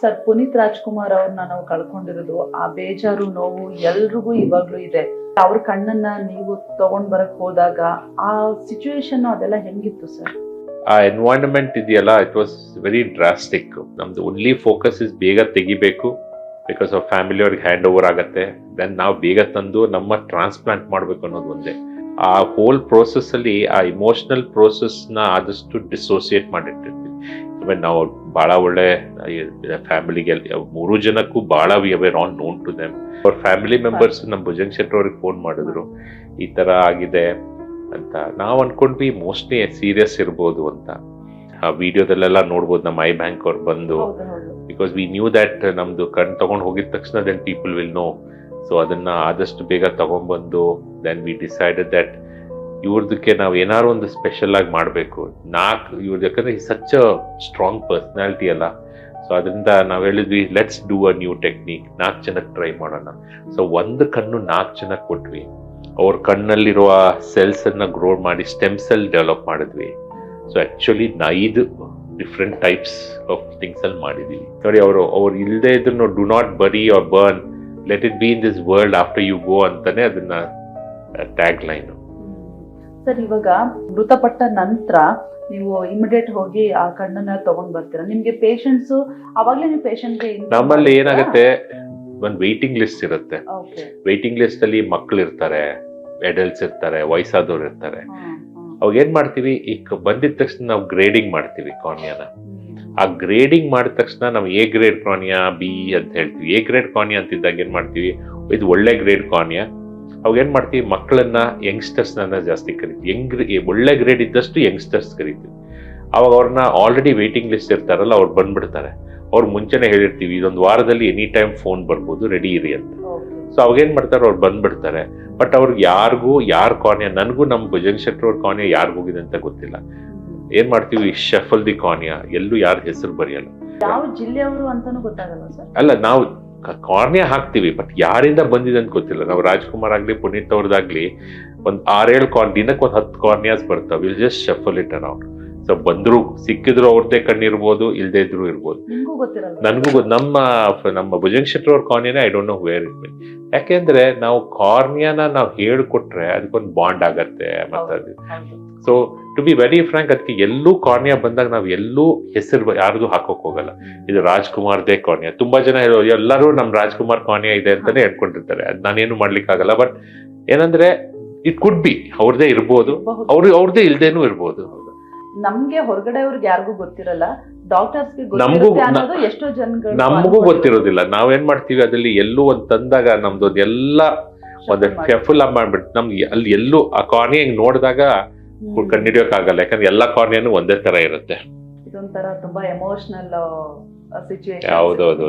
Sir, Puneeth Rajkumar ಅವ್ರನ್ನ ನಾವು ಕಳ್ಕೊಂಡಿರೋದು, ಆ ಬೇಜಾರು, ನೋವು ಎಲ್ರಿಗೂ ಇವಾಗ್ಲೂ ಇದೆ. ಅವ್ರ ಕಣ್ಣನ್ನ ನೀವು ತಗೊಂಡ್ ಬರಕ್ ಹೋದಾಗ ಆ ಸಿಚುವೇಶನ್ ಅದೆಲ್ಲ ಹೆಂಗಿತ್ತು ಸರ್? ಆ ಎನ್ವೈರನ್ಮೆಂಟ್ ಇದೆಯಲ್ಲ ಇಟ್ ವಾಸ್ ವೆರಿ ಡ್ರಾಸ್ಟಿಕ್ ನಮ್ದು ಓನ್ಲಿ ಫೋಕಸ್ ಇಸ್ ಬೇಗ ತೆಗಿಬೇಕು ಬಿಕಾಸ್ ಆಫ್ ಫ್ಯಾಮಿಲಿ ಅವ್ರಿಗೆ ಹ್ಯಾಂಡ್ ಓವರ್ ಆಗುತ್ತೆ. ದೆನ್ ನಾವು ಬೇಗ ತಂದು ನಮ್ಮ ಟ್ರಾನ್ಸ್ಪ್ಲಾಂಟ್ ಮಾಡಬೇಕು ಅನ್ನೋದು ಒಂದೇ. ಆ ಹೋಲ್ ಪ್ರೋಸೆಸ್ ಅಲ್ಲಿ, ಆ ಇಮೋಷನಲ್ನ ಆದಷ್ಟು ಡಿಸೋಸಿಯೇಟ್ ಮಾಡಿಟ್ಟಿರ್ತೀವಿ. ಇವನ್ ನಾವು ಬಹಳ ಒಳ್ಳೆ ಫ್ಯಾಮಿಲಿಗೆ ಮೂರು ಜನಕ್ಕೂ ಭಾಳ we aware on known to them ಅವ್ರ ಫ್ಯಾಮಿಲಿ ಮೆಂಬರ್ಸ್ ನಮ್ಮ ಭುಜಂಗ್ ಶೆಟ್ಟಿ ಅವ್ರಿಗೆ ಫೋನ್ ಮಾಡಿದ್ರು. ಈ ತರ ಆಗಿದೆ ಅಂತ. ನಾವು ಅನ್ಕೊಂಡ್ವಿ ಮೋಸ್ಟ್ಲಿ ಸೀರಿಯಸ್ ಇರ್ಬೋದು ಅಂತ. ಆ ವಿಡಿಯೋದಲ್ಲೆಲ್ಲ ನೋಡ್ಬೋದು ನಮ್ಮ ಐ ಬ್ಯಾಂಕ್ ಅವ್ರು ಬಂದು. ಬಿಕಾಸ್ ವಿ ನ್ಯೂ ದಟ್ ನಮ್ದು ಕಣ್ ತಗೊಂಡ್ ಹೋಗಿದ ತಕ್ಷಣ then people will know so ಅದನ್ನ ಆದಷ್ಟು ಬೇಗ ತಗೊಂಡ್ಬಂದು ದೆನ್ ವಿ ಡಿಸೈಡೆಡ್ ದಟ್ ಇವ್ರದಕ್ಕೆ ನಾವು ಏನಾರು ಒಂದು ಸ್ಪೆಷಲ್ ಆಗಿ ಮಾಡಬೇಕು. ನಾಲ್ಕು ಇವ್ರದ್ದು ಯಾಕಂದ್ರೆ ಸಚ್ ಅ ಸ್ಟ್ರಾಂಗ್ ಪರ್ಸನಾಲಿಟಿ ಅಲ್ಲ. ಸೊ ಅದರಿಂದ ನಾವು ಹೇಳಿದ್ವಿ let's do a new technique ನಾಲ್ಕು ಜನಕ್ಕೆ ಟ್ರೈ ಮಾಡೋಣ. ಸೊ ಒಂದು ಕಣ್ಣು ನಾಲ್ಕು ಜನಕ್ಕೆ ಕೊಟ್ವಿ. ಅವ್ರ ಕಣ್ಣಲ್ಲಿರುವ ಸೆಲ್ಸ್ ಅನ್ನ ಗ್ರೋ ಮಾಡಿ ಸ್ಟೆಮ್ ಸೆಲ್ ಡೆವಲಪ್ ಮಾಡಿದ್ವಿ. ಸೊ ಆಕ್ಚುಲಿ ಐದು ಡಿಫ್ರೆಂಟ್ ಟೈಪ್ಸ್ ಆಫ್ ಥಿಂಗ್ಸ್ ಅಲ್ಲಿ ಮಾಡಿದೀವಿ. ನೋಡಿ, ಅವರು, ಅವ್ರು ಇಲ್ಲದೆ ಇದನ್ನು do not bury or burn let it be in this world after you go ಅಂತಾನೆ ಅದನ್ನ ಟ್ಯಾಗ್ ಲೈನ್ ಸರ್ ಇವಾಗ ಮೃತಪಟ್ಟ ನಂತರ ನೀವು ಇಮಿಡಿಯೇಟ್ ಹೋಗಿ ಆ ಕಣ್ಣನ್ನ ತಗೊಂಡ್ ಬರ್ತೀರಾ? ನಿಮ್ಗೆ ಪೇಷಂಟ್ಸ್ ಅವಾಗ್ಲೇ ನೀವು ಪೇಷಂಟ್ಗೆ ನಮ್ಮಲ್ಲಿ ಏನಾಗುತ್ತೆ ಒಂದ್ ವೇಟಿಂಗ್ ಲಿಸ್ಟ್ ಇರುತ್ತೆ. ವೇಟಿಂಗ್ ಲಿಸ್ಟ್ ಅಲ್ಲಿ ಮಕ್ಳು ಇರ್ತಾರೆ ಅಡಲ್ಟ್ಸ್ ಇರ್ತಾರೆ ವಯಸ್ಸಾದವ್ರು ಇರ್ತಾರೆ. ಅವಾಗ ಏನ್ ಮಾಡ್ತೀವಿ? ಈಗ ಬಂದಿದ ತಕ್ಷಣ ನಾವು ಗ್ರೇಡಿಂಗ್ ಮಾಡ್ತೀವಿ ಕಾರ್ನಿಯಾನ ಆ ಗ್ರೇಡಿಂಗ್ ಮಾಡಿದ ತಕ್ಷಣ ನಾವು ಎ ಗ್ರೇಡ್ ಕಾರ್ನಿಯಾ ಬಿ ಅಂತ ಹೇಳ್ತೀವಿ. ಎ ಗ್ರೇಡ್ ಕಾರ್ನಿಯಾ ಅಂತಿದ್ದಾಗ ಏನ್ ಮಾಡ್ತೀವಿ? ಇದು ಒಳ್ಳೆ ಗ್ರೇಡ್ ಕಾರ್ನಿಯಾ ಅವಾಗ ಏನ್ ಮಾಡ್ತೀವಿ ಮಕ್ಕಳನ್ನ ಯಂಗ್ಸ್ಟರ್ಸ್ನ ಜಾಸ್ತಿ ಕರಿತೀವಿ. ಯಂಗ್ ಒಳ್ಳೆ ಗ್ರೇಡ್ ಇದ್ದಷ್ಟು ಯಂಗ್ಸ್ಟರ್ಸ್ ಕರಿತೀವಿ. ಅವಾಗ ಅವ್ರನ್ನ ಆಲ್ರೆಡಿ ವೇಟಿಂಗ್ ಲಿಸ್ಟ್ ಇರ್ತಾರಲ್ಲ ಅವ್ರು ಬಂದ್ಬಿಡ್ತಾರೆ. ಅವ್ರು ಮುಂಚೆನೆ ಹೇಳಿರ್ತೀವಿ ಇದೊಂದು ವಾರದಲ್ಲಿ ಎನಿ ಟೈಮ್ ಫೋನ್ ಬರ್ಬೋದು ರೆಡಿ ಇರಿ ಅಂತ. ಸೊ ಅವಾಗೇನು ಏನ್ ಮಾಡ್ತಾರೆ ಅವ್ರು ಬಂದ್ಬಿಡ್ತಾರೆ. ಬಟ್ ಅವ್ರಿಗೆ ಯಾರಿಗೂ ಯಾರ್ ಕಾನೆ ನನಗೂ ನಮ್ಮ ಭಜನ್ ಶೆಟ್ಟಿ ಅವ್ರ ಕಾನೆ ಯಾರಿಗೂ ಹೋಗಿದೆ ಅಂತ ಗೊತ್ತಿಲ್ಲ. ಏನ್ ಮಾಡ್ತೀವಿ ಶಫಲ್ ದಿ ಕಾನ್ಯ ಎಲ್ಲೂ ಯಾರ ಹೆಸರು ಬರೆಯಲ್ಲ. ಯಾವ ಜಿಲ್ಲೆಯವರು ಅಂತಾನು ಗೊತ್ತಾಗಲ್ಲ ಸರ್? ಅಲ್ಲ ನಾವು ಕಾರ್ನಿಯಾ ಹಾಕ್ತಿವಿ ಬಟ್ ಯಾರಿಂದ ಬಂದಿದೆ ಅಂತ ಗೊತ್ತಿಲ್ಲ. ನಾವು ರಾಜ್ಕುಮಾರ್ ಆಗ್ಲಿ, ಪುನೀತ್ ಅವ್ರದ್ದಾಗ್ಲಿ ಒಂದ್ ಆರೇಳು ಕಾರ್ನ್ ದಿನಕ್ಕೆ ಒಂದ್ ಹತ್ತು ಕಾರ್ನಿಯಾಸ್ ಬರ್ತಾವೆ. Will just shuffle it around so ಬಂದ್ರು ಸಿಕ್ಕಿದ್ರು ಅವ್ರದ್ದೇ ಕಣ್ಣಿರ್ಬೋದು ಇಲ್ದೇ ಇದ್ರು ಇರ್ಬೋದು. ನನ್ಗೂ ನಮ್ಮ ನಮ್ಮ ಭುಜಂಗ್ ಶೆಟ್ಟಿ ಅವ್ರ ಕಾರ್ನಿಯಾನ I don't know where it mean ಯಾಕೆಂದ್ರೆ ನಾವು ಕಾರ್ನಿಯಾನ ನಾವು ಹೇಳ್ಕೊಟ್ರೆ ಅದಕ್ಕೊಂದು ಬಾಂಡ್ ಆಗತ್ತೆ ಮತ್ತೆ so to be very frank ಅದಕ್ಕೆ ಎಲ್ಲೂ ಕಾರ್ನಿಯಾ ಬಂದಾಗ ನಾವು ಎಲ್ಲೂ ಹೆಸರು ಯಾರ್ದು ಹಾಕೋಕ್ ಹೋಗಲ್ಲ. ಇದು ರಾಜ್ಕುಮಾರ್ದೇ ಕಾರ್ನಿಯಾ. ತುಂಬಾ ಜನ ಹೇಳೋದು ಎಲ್ಲರೂ ನಮ್ ರಾಜ್ಕುಮಾರ್ ಕಾರ್ನಿಯಾ ಇದೆ ಅಂತಾನೆ ಹೇಳ್ಕೊಂಡಿರ್ತಾರೆ. ಅದ್ ನಾನೇನು ಮಾಡ್ಲಿಕ್ಕೆ ಆಗಲ್ಲ ಬಟ್ ಏನಂದ್ರೆ ಇಟ್ ಕುಡ್ ಬಿ ಅವ್ರದೇ ಇರ್ಬೋದು. ಅವ್ರ ಅವ್ರು ಅವ್ರದೇ ಇಲ್ದೇನೂ ಇರ್ಬೋದು. ನಮ್ಗೆ ಹೊರಗಡೆ ಅವ್ರಿಗೆ ಯಾರಿಗೂ ಗೊತ್ತಿರಲ್ಲ ಡಾಕ್ಟರ್ಸ್ ನಮಗೂ ಎಷ್ಟೋ ಜನಗಳು ನಮಗೂ ಗೊತ್ತಿರೋದಿಲ್ಲ. ನಾವೇನ್ ಮಾಡ್ತೀವಿ ಅದ್ರಲ್ಲಿ ಎಲ್ಲೂ ಒಂದ್ ತಂದಾಗ ನಮ್ದು ಎಲ್ಲ ಒಂದ್ ಫುಲ್ ಮಾಡ್ಬಿಟ್ಟು ನಮ್ಗೆ ಅಲ್ಲಿ ಎಲ್ಲೂ ಆ ಕಾರ್ನಿ ಹಿಂಗ್ ನೋಡಿದಾಗ ಆಗಲ್ಲ. ಯಾಕಂದ್ರೆ ಎಲ್ಲಾ ಕಾರ್ನಿಯನ್ನು ಒಂದೇ ತರ ಇರುತ್ತೆ. ಇದೊಂಥರ ತುಂಬಾ ಎಮೋಷನಲ್ ಸಿಚುವೇಶನ್ ಹೌದೌದು.